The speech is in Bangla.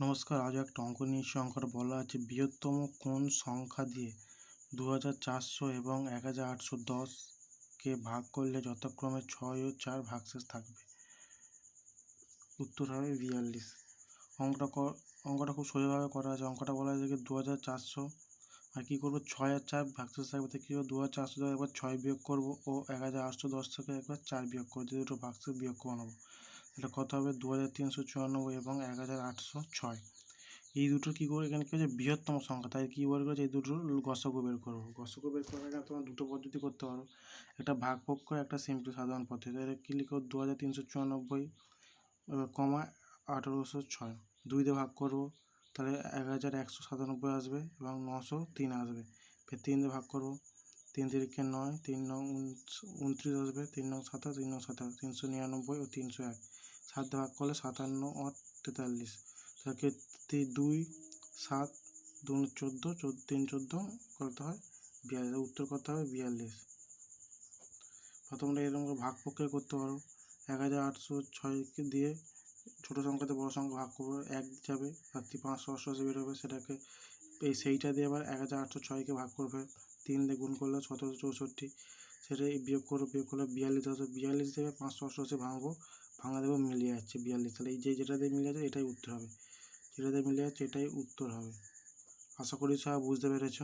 নমস্কার আজ একটা অঙ্ক নিয়ে অঙ্কটা বলা আছে। বৃহত্তম কোন সংখ্যা দিয়ে দু হাজার চারশো এবং এক দশকে ভাগ করলে যথাক্রমে ছয় ও চার ভাগশেষ থাকবে। উত্তর হবে বিয়াল্লিশ। অঙ্কটা ক- অঙ্কটা খুব সোজাভাবে করা আছে। অঙ্কটা বলা আছে দু হাজার চারশো, আর কী করব? ছয় আর চার ভাগশেষ থাকবে তো কী হবে? দু হাজার চারশো একবার ছয় বিয়োগ করব ও এক হাজার আটশো দশ থেকে একবার চার বিয়োগ করব দুটো ভাগশেষ বিয়োগ করে নেব। এটা কত হবে? দু হাজার তিনশো চুরানব্বই এবং এক হাজার আটশো ছয়। এই দুটো কী করে এখানে কী হচ্ছে বৃহত্তম সংখ্যা। তাই কী বের করেছে? এই দুটোর গসগু বের করব। গসগু বের করার আগে তোমার দুটো পদ্ধতি করতে পারো। একটা ভাগ ভোগ করে একটা সিম্পল সাধারণ পদ্ধতি। এটা কী লিখো? দু হাজার তিনশো চুরানব্বই কমা আঠেরোশো ছয়। দুই দিয়ে ভাগ করব। তাহলে এক হাজার একশো সাতানব্বই আসবে এবং নশো তিন আসবে। ফের তিন দিয়ে ভাগ করব। তিন তিরিকে নয়, তিন নং উনত্রিশ আসবে। তিন নং সাতাশ, তিন নং সাতাশ, তিনশো নিরানব্বই ও তিনশো এক। সাত ভাগ করলে সাতান্ন ও তেতাল্লিশ। তাকে দুই, সাত দু চোদ্দ তিন, চোদ্দ করতে হয় বিয়াল্লিশ। উত্তর করতে হবে বিয়াল্লিশ। প্রথমটা এরকম ভাগ প্রক্রিয়া করতে পারো। এক হাজার আটশো ছয়কে দিয়ে ছোটো সংখ্যাতে বড়ো সংখ্যা ভাগ করব, এক যাবে, রাত্রি পাঁচশো অষ্টআশি বেরোবে সেটাকে এই সেইটা দিয়ে আবার এক হাজার আটশো ছয়কে ভাগ করবে। তিন দিয়ে গুণ করলে সতেরোশো চৌষট্টি। সেটা বিয়োগ করো, বিয়োগ করলে বিয়াল্লিশ আসবে বিয়াল্লিশ থেকে পাঁচশো অষ্টআশি ভাঙবো, ভাঙা দেবো মিলিয়ে। যাচ্ছে বিয়াল্লিশ, তাহলে এই যে যেটাতে মিলে যাচ্ছে এটাই উত্তর হবে। যেটা দিয়ে মিলে যাচ্ছে এটাই উত্তর হবে। আশা করি সবাই বুঝতে পেরেছ।